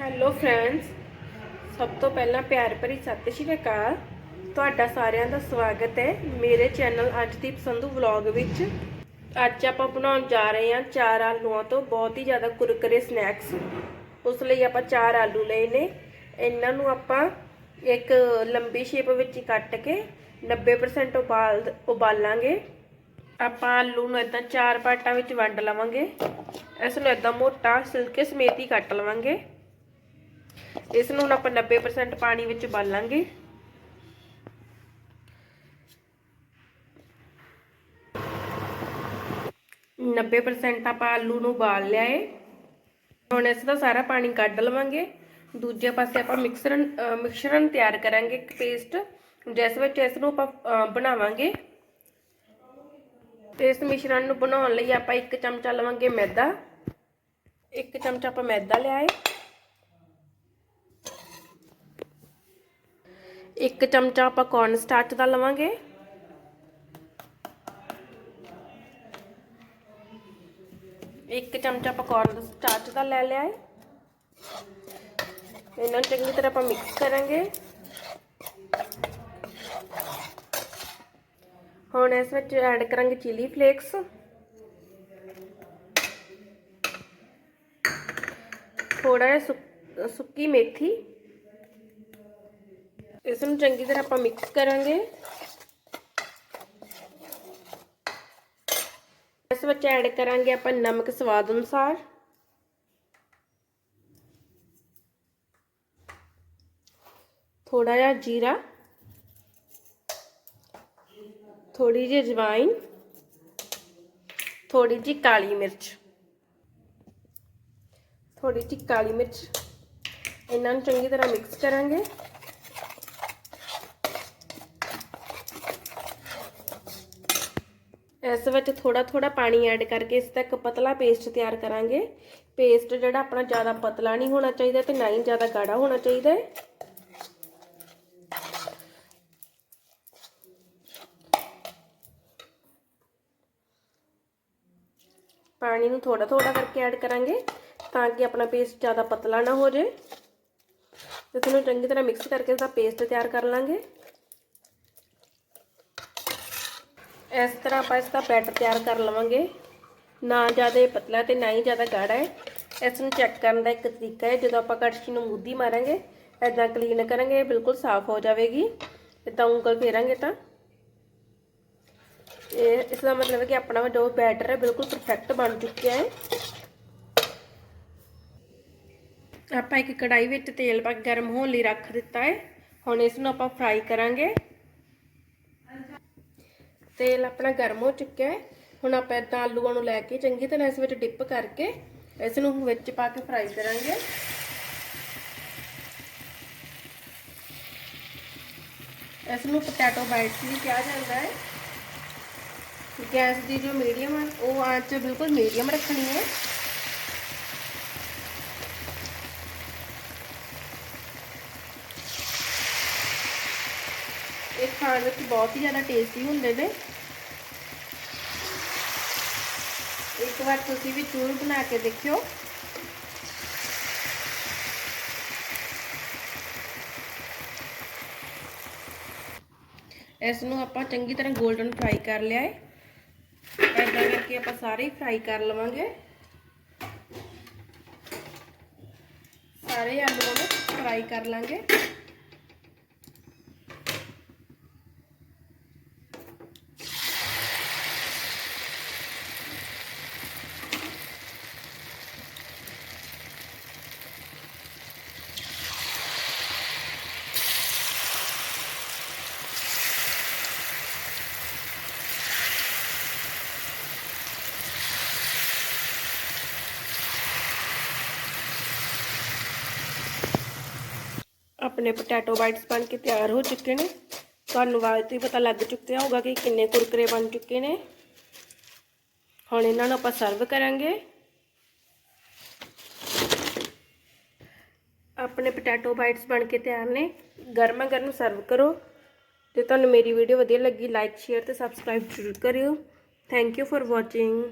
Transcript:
Hello friends ਸਭ ਤੋਂ ਪਹਿਲਾਂ ਪਿਆਰ ਭਰੀ ਸਤਿ ਸ਼੍ਰੀ ਅਕਾਲ। ਤੁਹਾਡਾ ਸਾਰਿਆਂ ਦਾ ਸਵਾਗਤ ਹੈ ਮੇਰੇ ਚੈਨਲ ਅੱਜ ਦੀ ਪਸੰਦੂ ਵਲੌਗ ਵਿੱਚ। ਅੱਜ ਆਪਾਂ ਬਣਾਉਣ ਜਾ ਰਹੇ ਹਾਂ ਚਾਰ ਆਲੂਆਂ ਤੋਂ ਬਹੁਤ ਹੀ ਜ਼ਿਆਦਾ ਕੁਰਕਰੇ ਸਨੈਕਸ ਉਸ ਲਈ ਆਪਾਂ ਚਾਰ ਆਲੂ ਲਏ ਨੇ। ਇਹਨਾਂ ਨੂੰ ਆਪਾਂ ਇੱਕ ਲੰਬੀ ਸ਼ੇਪ ਵਿੱਚ ਕੱਟ ਕੇ 90% ਉਬਾਲ ਉਬਾਲਾਂਗੇ। ਆਪਾਂ ਆਲੂ ਨੂੰ ਇਦਾਂ ਚਾਰ ਪਾਰਟਾਂ ਵਿੱਚ ਵੰਡ ਲਵਾਂਗੇ। ਇਸ ਨੂੰ ਇਦਾਂ ਮੋਟਾ ਸਿਲਕੇ ਸਮੇਤ ਹੀ ਕੱਟ ਲਵਾਂਗੇ। ਇਸ ਨੂੰ ਹੁਣ ਆਪਾਂ 90% ਪਾਣੀ ਵਿੱਚ ਉਬਾਲਾਂਗੇ। ਨੱਬੇ ਪਰਸੈਂਟ ਆਪਾਂ ਆਲੂ ਨੂੰ ਉਬਾਲ ਲਿਆ ਏ। ਹੁਣ ਇਸ ਦਾ ਸਾਰਾ ਪਾਣੀ ਕੱਢ ਲਵਾਂਗੇ। ਦੂਜੇ ਪਾਸੇ ਆਪਾਂ ਮਿਕਸਰਨ ਮਿਕਸਰਨ ਤਿਆਰ ਕਰਾਂਗੇ ਇੱਕ ਪੇਸਟ ਜਿਸ ਵਿੱਚ ਇਸ ਨੂੰ ਆਪਾਂ ਬਣਾਵਾਂਗੇ। ਤੇ ਇਸ ਮਿਸ਼ਰਣ ਨੂੰ ਬਣਾਉਣ ਲਈ ਆਪਾਂ ਇੱਕ ਚਮਚਾ ਲਵਾਂਗੇ ਮੈਦਾ। ਇੱਕ ਚਮਚਾ ਆਪਾਂ ਮੈਦਾ ਲਿਆਏ ਇੱਕ ਚਮਚਾ ਆਪਾਂ ਕੌਰਨ ਸਟਾਰਚ ਦਾ ਲਵਾਂਗੇ। ਇੱਕ ਚਮਚਾ ਆਪਾਂ ਕੌਰਨ ਸਟਾਰਚ ਦਾ ਲੈ ਲਿਆ ਹੈ ਇਹਨਾਂ ਨੂੰ ਚੰਗੀ ਤਰ੍ਹਾਂ ਆਪਾਂ ਮਿਕਸ ਕਰਾਂਗੇ। ਹੁਣ ਇਸ ਵਿੱਚ ਐਡ ਕਰਾਂਗੇ ਚਿਲੀ ਫਲੇਕਸ ਥੋੜਾ ਜਿਹਾ ਸੁੱਕੀ ਮੇਥੀ। ਇਸ ਨੂੰ ਚੰਗੀ ਤਰ੍ਹਾਂ ਆਪਾਂ ਮਿਕਸ ਕਰਾਂਗੇ ਇਸ ਵਿੱਚ ਐਡ ਕਰਾਂਗੇ ਆਪਾਂ ਨਮਕ ਸਵਾਦ ਅਨੁਸਾਰ ਥੋੜਾ ਜਿਹਾ ਜੀਰਾ ਥੋੜੀ ਜਿਹੀ ਜਵਾਈਨ ਥੋੜੀ ਜਿਹੀ ਕਾਲੀ ਮਿਰਚ ਥੋੜੀ ਜਿਹੀ ਕਾਲੀ ਮਿਰਚ ਇਹਨਾਂ ਨੂੰ ਚੰਗੀ ਤਰ੍ਹਾਂ ਮਿਕਸ ਕਰਾਂਗੇ ਇਸ ਵਿੱਚ ਥੋੜਾ ਥੋੜਾ ਪਾਣੀ ਐਡ ਕਰਕੇ ਇਸ ਦਾ ਇੱਕ ਪਤਲਾ ਪੇਸਟ ਤਿਆਰ ਕਰਾਂਗੇ। ਪੇਸਟ ਜਿਹੜਾ ਆਪਣਾ ਜ਼ਿਆਦਾ ਪਤਲਾ ਨਹੀਂ ਹੋਣਾ ਚਾਹੀਦਾ ਤੇ ਨਾ ਹੀ ਜ਼ਿਆਦਾ ਗਾੜਾ ਹੋਣਾ ਚਾਹੀਦਾ ਹੈ। ਪਾਣੀ ਨੂੰ ਥੋੜਾ ਥੋੜਾ ਕਰਕੇ ਐਡ ਕਰਾਂਗੇ ਤਾਂ ਕਿ ਆਪਣਾ ਪੇਸਟ ਜ਼ਿਆਦਾ ਪਤਲਾ ਨਾ ਹੋ ਜਾਏ। ਤੇ ਤੁਹਾਨੂੰ ਚੰਗੀ ਤਰ੍ਹਾਂ ਮਿਕਸ ਕਰਕੇ ਇਸ ਪੇਸਟ ਤਿਆਰ ਕਰ ਲਾਂਗੇ। ਇਸ ਤਰ੍ਹਾਂ ਆਪਾਂ ਇਸ ਦਾ ਬੈਟਰ ਤਿਆਰ ਕਰ ਲਵਾਂਗੇ। ਨਾ ਜ਼ਿਆਦਾ ਪਤਲਾ ਤੇ ਨਾ ਹੀ ਜ਼ਿਆਦਾ ਗਾੜਾ ਹੈ। ਇਸ ਨੂੰ ਚੈੱਕ ਕਰਨ ਦਾ ਇੱਕ ਤਰੀਕਾ ਹੈ। ਜਦੋਂ ਆਪਾਂ ਕੜਛੀ ਨੂੰ ਮੁੱਦੀ ਮਾਰਾਂਗੇ ਐਦਾਂ ਕਲੀਨ ਕਰਾਂਗੇ, ਬਿਲਕੁਲ ਸਾਫ਼ ਹੋ ਜਾਵੇਗੀ। ਇਦਾਂ ਉਂਗਲ ਫੇਰਾਂਗੇ ਤਾਂ। ਇਹ ਇਸ ਦਾ ਮਤਲਬ ਹੈ ਕਿ ਆਪਣਾ ਜੋ ਬੈਟਰ ਹੈ, ਬਿਲਕੁਲ ਪਰਫੈਕਟ ਬਣ ਚੁੱਕਿਆ ਹੈ। ਆਪਾਂ ਇੱਕ ਕੜਾਈ ਵਿੱਚ ਤੇਲ ਪਾ ਗਰਮ ਹੋਣ ਲਈ ਰੱਖ ਦਿੱਤਾ ਹੈ। ਹੁਣ ਇਸ ਨੂੰ ਆਪਾਂ ਫਰਾਈ ਕਰਾਂਗੇ। ਤੇਲ ਆਪਣਾ ਗਰਮ ਹੋ ਚੁੱਕਿਆ ਹੈ। ਹੁਣ ਆਪਾਂ ਇਦਾਂ ਆਲੂਆਂ ਨੂੰ ਲੈ ਕੇ ਚੰਗੀ ਤਰ੍ਹਾਂ ਇਸ ਵਿੱਚ ਡਿਪ ਕਰਕੇ ਇਸ ਨੂੰ ਵਿੱਚ ਪਾ ਕੇ ਫਰਾਈ ਕਰਾਂਗੇ। ਇਸ ਨੂੰ ਪੋਟੈਟੋ ਬਾਈਟਸ ਵੀ ਕਿਹਾ ਜਾਂਦਾ ਹੈ। ਗੈਸ ਦੀ ਜੋ ਮੀਡੀਅਮ ਹੈ, ਉਹ ਆਂਚ ਬਿਲਕੁਲ ਮੀਡੀਅਮ ਰੱਖਣੀ ਹੈ। ਖਾਣ ਵਿੱਚ ਬਹੁਤ ਹੀ ਜ਼ਿਆਦਾ ਟੇਸਟੀ ਹੁੰਦੇ ਨੇ। ਇੱਕ ਵਾਰ ਤੁਸੀਂ ਵੀ ਜ਼ਰੂਰ ਬਣਾ ਕੇ ਦੇਖਿਓ। ਇਸ ਨੂੰ ਆਪਾਂ ਚੰਗੀ ਤਰ੍ਹਾਂ 골ਡਨ ਫਰਾਈ ਕਰ ਲਿਆ ਹੈ ਐਦਾਂ ਕਰਕੇ ਆਪਾਂ ਸਾਰੇ ਫਰਾਈ ਕਰ ਲਵਾਂਗੇ। ਸਾਰੇ ਆਲੂਆਂ ਨੂੰ ਫਰਾਈ ਕਰ ਲਾਂਗੇ। ਆਪਣੇ ਪੋਟੈਟੋ ਬਾਈਟਸ ਬਣ ਕੇ ਤਿਆਰ ਹੋ ਚੁੱਕੇ ਨੇ। ਤੁਹਾਨੂੰ ਆਵਾਜ਼ ਤੋਂ ਹੀ ਪਤਾ ਲੱਗ ਚੁੱਕਿਆ ਹੋਊਗਾ ਕਿ ਕਿੰਨੇ ਕੁਰਕਰੇ ਬਣ ਚੁੱਕੇ ਨੇ। ਹੁਣ ਇਹਨਾਂ ਨੂੰ ਆਪਾਂ ਸਰਵ ਕਰਾਂਗੇ। ਆਪਣੇ ਪੋਟੈਟੋ ਬਾਈਟਸ ਬਣ ਕੇ ਤਿਆਰ ਨੇ। ਗਰਮਾ ਗਰਮ ਸਰਵ ਕਰੋ। ਤੇ ਤੁਹਾਨੂੰ ਮੇਰੀ ਵੀਡੀਓ ਵਧੀਆ ਲੱਗੀ ਲਾਈਕ ਸ਼ੇਅਰ ਤੇ ਸਬਸਕ੍ਰਾਈਬ ਜ਼ਰੂਰ ਕਰਿਓ। Thank you for watching